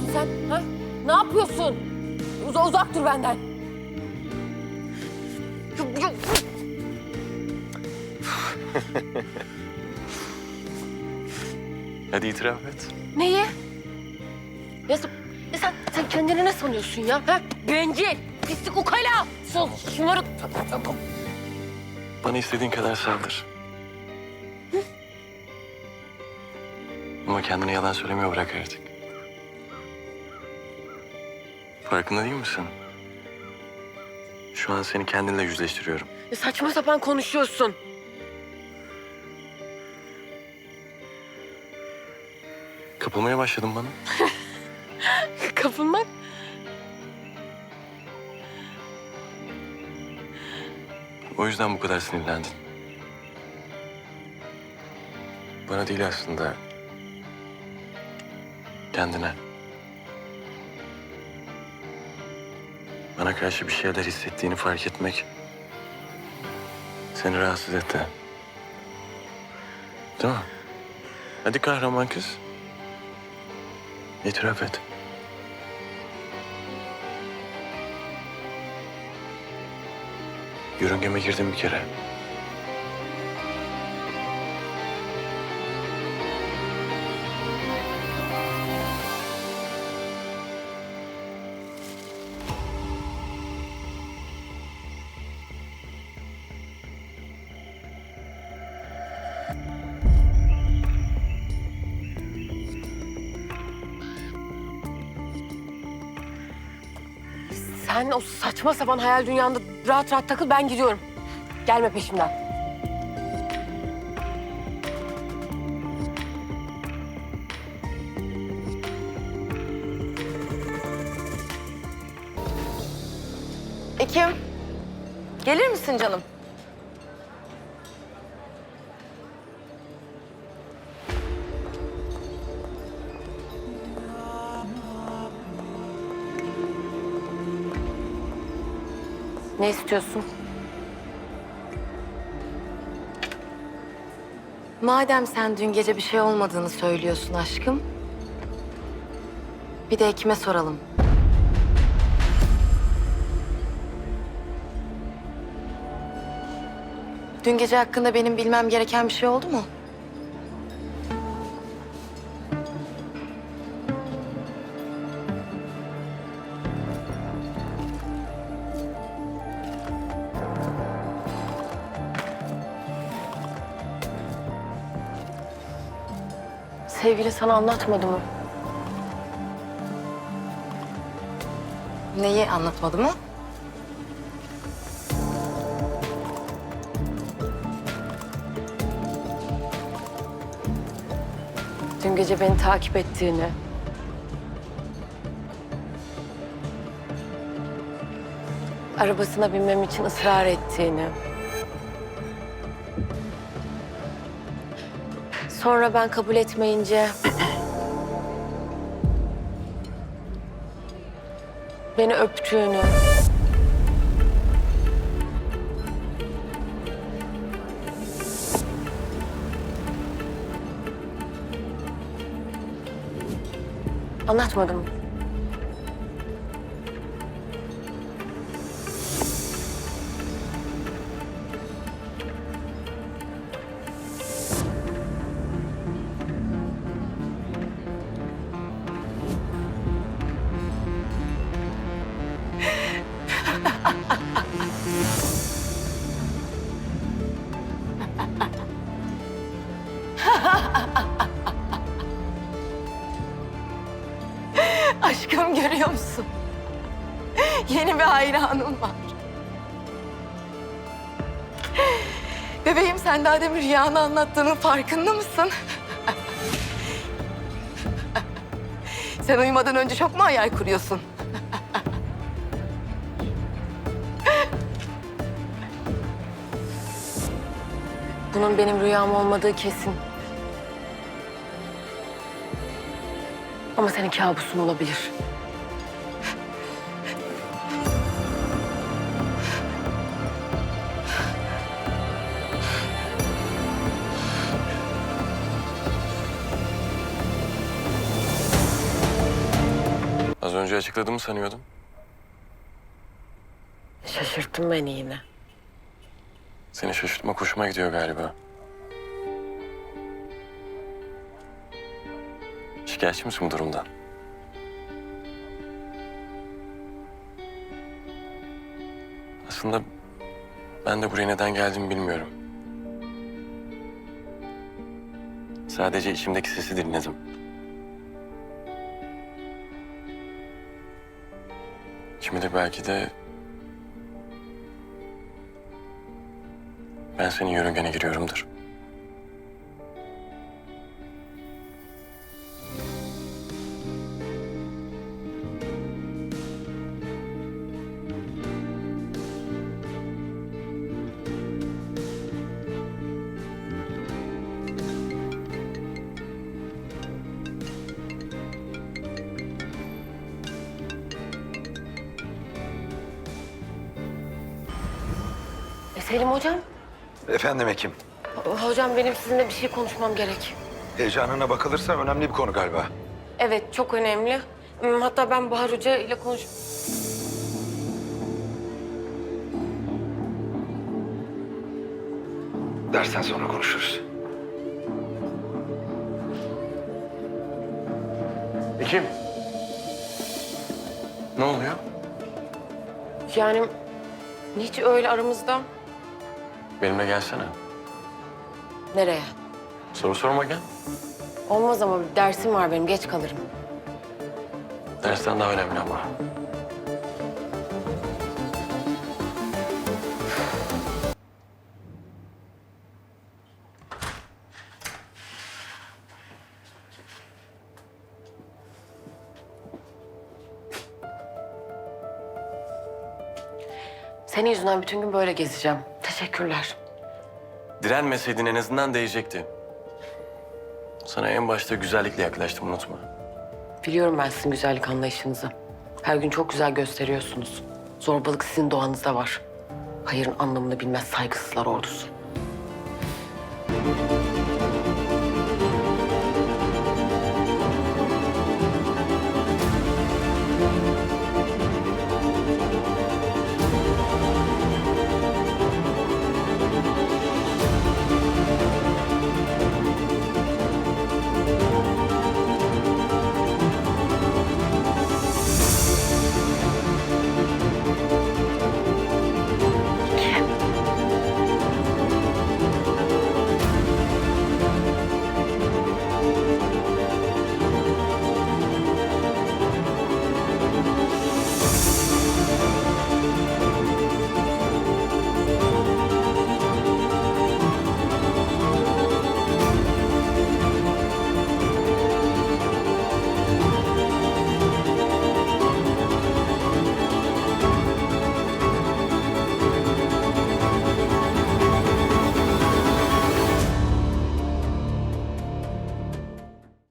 Yapıyorsun sen? Ha? Ne yapıyorsun? Uz- uzak dur benden. Hadi itiraf et. Neyi? Ya sen, ya sen, sen kendini ne sanıyorsun ya? Ha? Bencil, pislik ukala, sol, şımarık. Bana istediğin kadar saldır. Ama kendine yalan söylemeye bırak artık. Farkında değil misin? Şu an seni kendinle yüzleştiriyorum. Ya saçma sapan konuşuyorsun. Kapılmaya başladın bana. Kapılmak. O yüzden bu kadar sinirlendin. Bana değil aslında. Kendine. Bana karşı bir şeyler hissettiğini fark etmek seni rahatsız etti. Değil mi? Hadi kahraman kız. İtiraf et. Yörüngeme girdim bir kere. Sen o saçma sapan hayal dünyanda rahat rahat takıl ben gidiyorum. Gelme peşimden. Ekim, gelir misin canım? Ne istiyorsun? Madem sen dün gece bir şey olmadığını söylüyorsun aşkım. Bir de Ekim'e soralım. Dün gece hakkında benim bilmem gereken bir şey oldu mu? Sevgili sana anlatmadı mı? Neyi anlatmadı mı? Dün gece beni takip ettiğini. Arabasına binmem için ısrar ettiğini. Sonra ben kabul etmeyince... beni öptüğünü. Anlatmadım mı? Aşkım görüyor musun? Yeni bir hayranım var. Bebeğim sen daha demin rüyanı anlattığının farkında mısın? sen uyumadan önce çok mu hayal kuruyorsun? Bunun benim rüyam olmadığı kesin. Ama senin kabusun olabilir. önce açıkladığımı sanıyordum. Şaşırttın beni yine. Seni şaşırtmak hoşuma gidiyor galiba. Şikayetçi misin bu durumdan? Aslında ben de buraya neden geldiğimi bilmiyorum. Sadece içimdeki sesi dinledim. Şimdi belki de ben senin yörüngene giriyorumdur. Selim hocam. Efendim Ekim. Ho- Hocam benim sizinle bir şey konuşmam gerek. Heyecanına bakılırsa önemli bir konu galiba. Evet çok önemli. Hmm, Hatta ben Bahar Hoca ile konuş... Dersten sonra konuşuruz. Ekim. Ne oluyor? Yani hiç öyle aramızda... Benimle gelsene. Nereye? Soru sorma gel. Olmaz ama bir dersim var benim geç kalırım. Dersten daha önemli ama. Senin yüzünden bütün gün böyle gezeceğim. Teşekkürler. Direnmeseydin en azından değecekti. Sana en başta güzellikle yaklaştım unutma. Biliyorum ben sizin güzellik anlayışınızı. Her gün çok güzel gösteriyorsunuz. Zorbalık sizin doğanızda var. Hayırın anlamını bilmez saygısızlar ordusu.